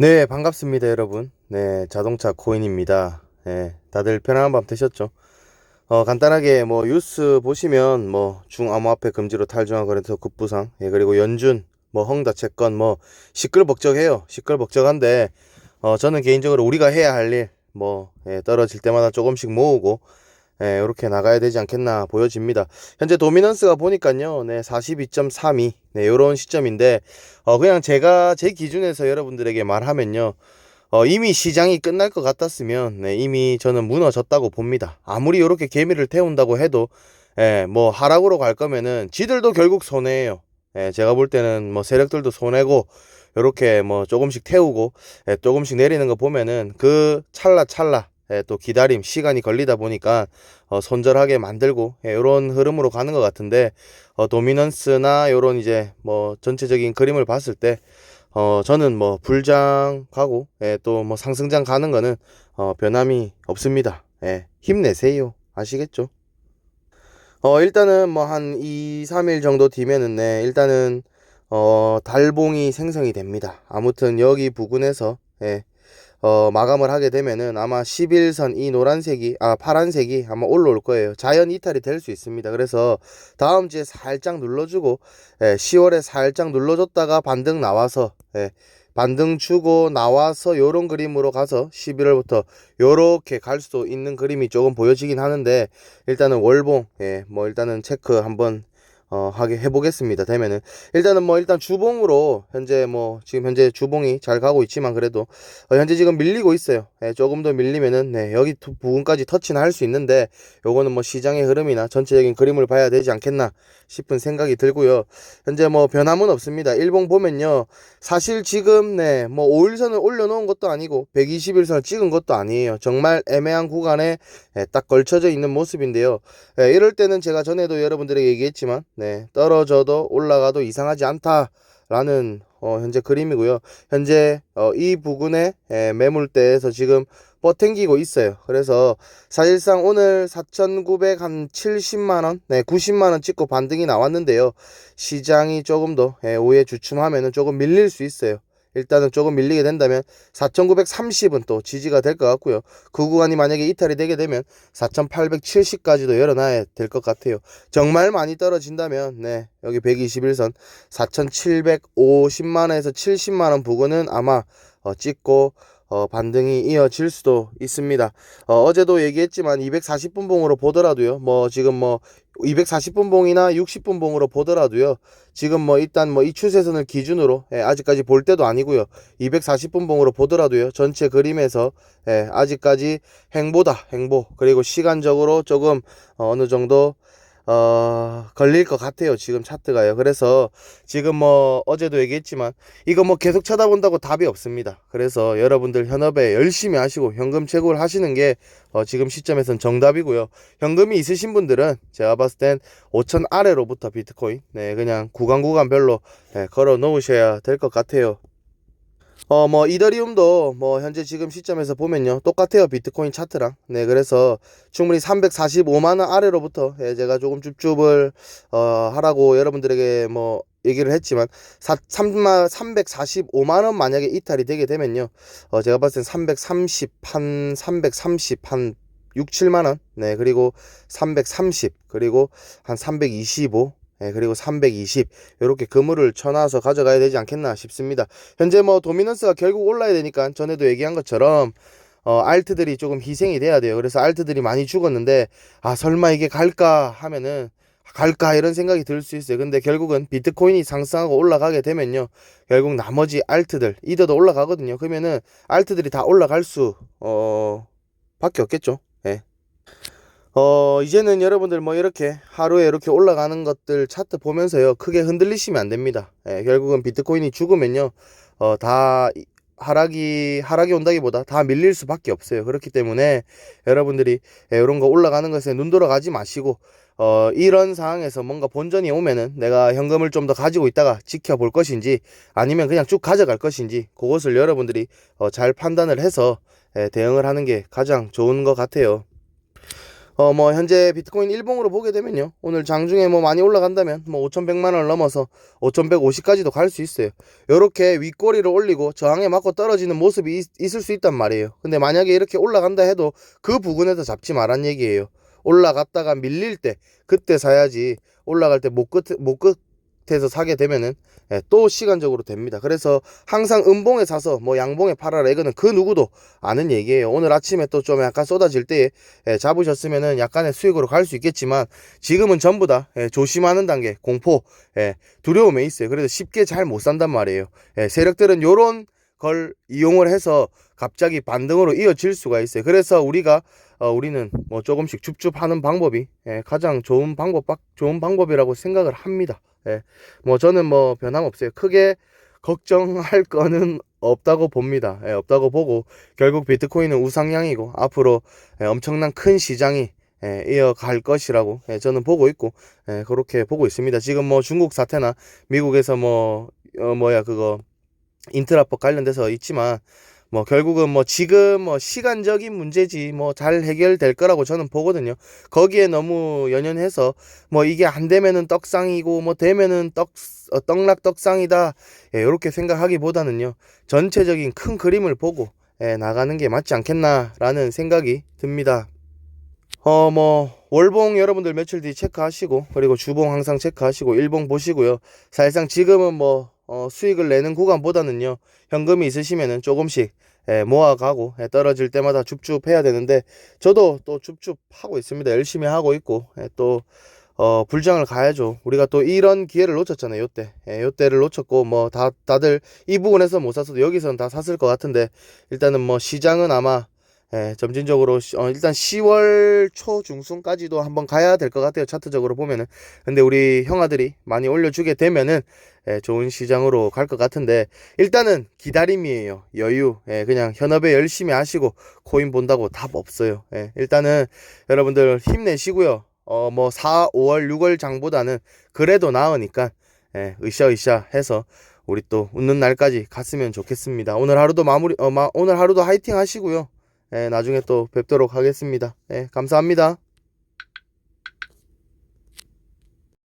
네, 반갑습니다, 여러분. 네, 자동차 코인입니다. 네, 다들 편안한 밤 되셨죠? 어, 간단하게 뭐 뉴스 보시면 뭐 중암호화폐 금지로 탈중앙 거래소 급부상, 예, 그리고 연준, 뭐 헝다 채권 뭐 시끌벅적해요. 시끌벅적한데 어, 저는 개인적으로 우리가 해야 할 일, 뭐 예, 떨어질 때마다 조금씩 모으고 예, 이렇게 나가야 되지 않겠나 보여집니다. 현재 도미넌스가 보니까요, 네, 42.32, 네, 요런 시점인데, 어, 그냥 제가 제 기준에서 여러분들에게 말하면요, 어, 이미 시장이 끝날 것 같았으면, 네, 이미 저는 무너졌다고 봅니다. 아무리 이렇게 개미를 태운다고 해도, 예, 뭐, 하락으로 갈 거면은, 지들도 결국 손해예요. 예, 제가 볼 때는 뭐, 세력들도 손해고, 요렇게 뭐, 조금씩 태우고, 예, 조금씩 내리는 거 보면은, 그 찰나 찰나, 예, 또 기다림, 시간이 걸리다 보니까 어, 손절하게 만들고 예, 이런 흐름으로 가는 것 같은데 어, 도미넌스나 이런 이제 뭐 전체적인 그림을 봤을 때 어, 저는 뭐 불장 가고 예, 또 뭐 상승장 가는 거는 어, 변함이 없습니다. 예, 힘내세요. 아시겠죠? 어, 일단은 뭐 한 2, 3일 정도 뒤면은 네, 일단은 어, 달봉이 생성이 됩니다. 아무튼 여기 부근에서 예, 어, 마감을 하게 되면은 아마 11선 이 노란색이 아 파란색이 아마 올라올 거예요. 자연 이탈이 될 수 있습니다. 그래서 다음 주에 살짝 눌러주고 예, 10월에 살짝 눌러줬다가 반등 나와서 예, 반등 주고 나와서 요런 그림으로 가서 11월부터 요렇게 갈수 있는 그림이 조금 보여지긴 하는데 일단은 월봉 예, 뭐 일단은 체크 한번 어, 하게 해보겠습니다. 되면은. 일단은 뭐, 일단 주봉으로, 현재 뭐, 지금 현재 주봉이 잘 가고 있지만, 그래도, 어, 현재 지금 밀리고 있어요. 예, 조금 더 밀리면은, 네, 여기 두- 부분까지 터치는 할 수 있는데, 요거는 뭐, 시장의 흐름이나 전체적인 그림을 봐야 되지 않겠나 싶은 생각이 들고요. 현재 뭐, 변함은 없습니다. 일봉 보면요. 사실 지금, 네, 뭐, 5일선을 올려놓은 것도 아니고, 121선을 찍은 것도 아니에요. 정말 애매한 구간에 예, 딱 걸쳐져 있는 모습인데요. 예, 이럴 때는 제가 전에도 여러분들에게 얘기했지만, 네, 떨어져도 올라가도 이상하지 않다라는 어, 현재 그림이고요. 현재 어, 이 부근에 예, 매물대에서 지금 버팅기고 있어요. 그래서 사실상 오늘 4,970만 원, 네, 90만 원 찍고 반등이 나왔는데요. 시장이 조금 더 예, 오해 주춤하면은 조금 밀릴 수 있어요. 일단은 조금 밀리게 된다면 4,930은 또 지지가 될 것 같고요. 그 구간이 만약에 이탈이 되게 되면 4,870까지도 열어놔야 될 것 같아요. 정말 많이 떨어진다면 네 여기 121선 4,750만원에서 70만원 부근은 아마 어, 찍고 어, 반등이 이어질 수도 있습니다. 어, 어제도 얘기했지만 240분 봉으로 보더라도요. 뭐 지금 뭐 240분 봉이나 60분 봉으로 보더라도요. 지금 뭐 일단 뭐 이 추세선을 기준으로 예, 아직까지 볼 때도 아니고요. 240분 봉으로 보더라도요. 전체 그림에서 예, 아직까지 행보다 행보 그리고 시간적으로 조금 어, 어느 정도 어, 걸릴 것 같아요. 지금 차트가요. 그래서 지금 뭐 어제도 얘기했지만 이거 뭐 계속 쳐다본다고 답이 없습니다. 그래서 여러분들 현업에 열심히 하시고 현금 채굴 하시는 게 어, 지금 시점에선 정답이고요. 현금이 있으신 분들은 제가 봤을 땐 5천 아래로부터 비트코인 네 그냥 구간 구간별로 네, 걸어 놓으셔야 될 것 같아요. 어, 뭐, 이더리움도 뭐, 현재 지금 시점에서 보면요. 똑같아요. 비트코인 차트랑. 네, 그래서 충분히 345만원 아래로부터, 예, 제가 조금 줍줍을, 어, 하라고 여러분들에게 뭐, 얘기를 했지만, 3, 345만원 만약에 이탈이 되게 되면요. 어, 제가 봤을 땐 330, 한, 330, 한, 6, 7만원. 네, 그리고 330, 그리고 한 325, 예, 그리고 320 이렇게 그물을 쳐놔서 가져가야 되지 않겠나 싶습니다. 현재 뭐 도미넌스가 결국 올라야 되니까 전에도 얘기한 것처럼 어 알트들이 조금 희생이 돼야 돼요. 그래서 알트들이 많이 죽었는데 아 설마 이게 갈까 하면은 갈까 이런 생각이 들 수 있어요. 근데 결국은 비트코인이 상승하고 올라가게 되면요. 결국 나머지 알트들 이더도 올라가거든요. 그러면은 알트들이 다 올라갈 수 어 밖에 없겠죠. 예. 어, 이제는 여러분들 뭐 이렇게 하루에 이렇게 올라가는 것들 차트 보면서요. 크게 흔들리시면 안 됩니다. 예, 결국은 비트코인이 죽으면요. 어, 다 이- 하락이, 하락이 온다기보다 다 밀릴 수밖에 없어요. 그렇기 때문에 여러분들이 예, 이런 거 올라가는 것에 눈 돌아가지 마시고, 어, 이런 상황에서 뭔가 본전이 오면은 내가 현금을 좀 더 가지고 있다가 지켜볼 것인지 아니면 그냥 쭉 가져갈 것인지 그것을 여러분들이 어, 잘 판단을 해서 예, 대응을 하는 게 가장 좋은 것 같아요. 어, 뭐, 현재 비트코인 일봉으로 보게 되면요. 오늘 장중에 뭐 많이 올라간다면 뭐 5,100만 원을 넘어서 5,150까지도 갈 수 있어요. 요렇게 윗꼬리를 올리고 저항에 맞고 떨어지는 모습이 있, 있을 수 있단 말이에요. 근데 만약에 이렇게 올라간다 해도 그 부근에서 잡지 말란 얘기예요. 올라갔다가 밀릴 때 그때 사야지 올라갈 때목 끝, 목끝 에서 사게 되면은 예, 또 시간적으로 됩니다. 그래서 항상 음봉에 사서 뭐 양봉에 팔아라 이거는 그 누구도 아는 얘기예요. 오늘 아침에 또 좀 약간 쏟아질 때 예, 잡으셨으면은 약간의 수익으로 갈 수 있겠지만 지금은 전부 다 예, 조심하는 단계, 공포, 예, 두려움에 있어요. 그래서 쉽게 잘 못 산단 말이에요. 예, 세력들은 요런 걸 이용을 해서 갑자기 반등으로 이어질 수가 있어요. 그래서 우리가 어, 우리는 뭐 조금씩 줍줍하는 방법이 예, 가장 좋은 방법 좋은 방법이라고 생각을 합니다. 예, 뭐 저는 뭐 변함없어요. 크게 걱정할 거는 없다고 봅니다. 예, 없다고 보고 결국 비트코인은 우상향이고 앞으로 예, 엄청난 큰 시장이 예, 이어갈 것이라고 예, 저는 보고 있고 예, 그렇게 보고 있습니다. 지금 뭐 중국 사태나 미국에서 뭐 어, 뭐야 그거 인트라법 관련돼서 있지만 뭐 결국은 뭐 지금 뭐 시간적인 문제지 뭐 잘 해결될 거라고 저는 보거든요. 거기에 너무 연연해서 뭐 이게 안 되면은 떡상이고 뭐 되면은 떡 어, 떡락 떡상이다 예, 이렇게 생각하기보다는요 전체적인 큰 그림을 보고 예, 나가는 게 맞지 않겠나라는 생각이 듭니다. 어 뭐 월봉 여러분들 며칠 뒤 체크하시고 그리고 주봉 항상 체크하시고 일봉 보시고요. 사실상 지금은 뭐 어, 수익을 내는 구간보다는요 현금이 있으시면은 조금씩 예, 모아가고 예, 떨어질 때마다 줍줍 해야 되는데 저도 또 줍줍 하고 있습니다. 열심히 하고 있고 예, 또 어, 불장을 가야죠. 우리가 또 이런 기회를 놓쳤잖아요 요때. 예, 요때를 놓쳤고 뭐 다 다들 이 부분에서 못 샀어도 여기서는 다 샀을 것 같은데 일단은 뭐 시장은 아마 예, 점진적으로 시- 어, 일단 10월 초 중순까지도 한번 가야 될 것 같아요 차트적으로 보면은. 근데 우리 형아들이 많이 올려주게 되면은 예, 좋은 시장으로 갈 것 같은데 일단은 기다림이에요 여유. 예, 그냥 현업에 열심히 하시고 코인 본다고 답 없어요. 예, 일단은 여러분들 힘내시고요. 어 뭐 4, 5월, 6월 장보다는 그래도 나으니까 예, 으쌰으쌰 해서 우리 또 웃는 날까지 갔으면 좋겠습니다. 오늘 하루도 마무리 어, 마, 오늘 하루도 화이팅 하시고요 예, 나중에 또 뵙도록 하겠습니다. 예, 감사합니다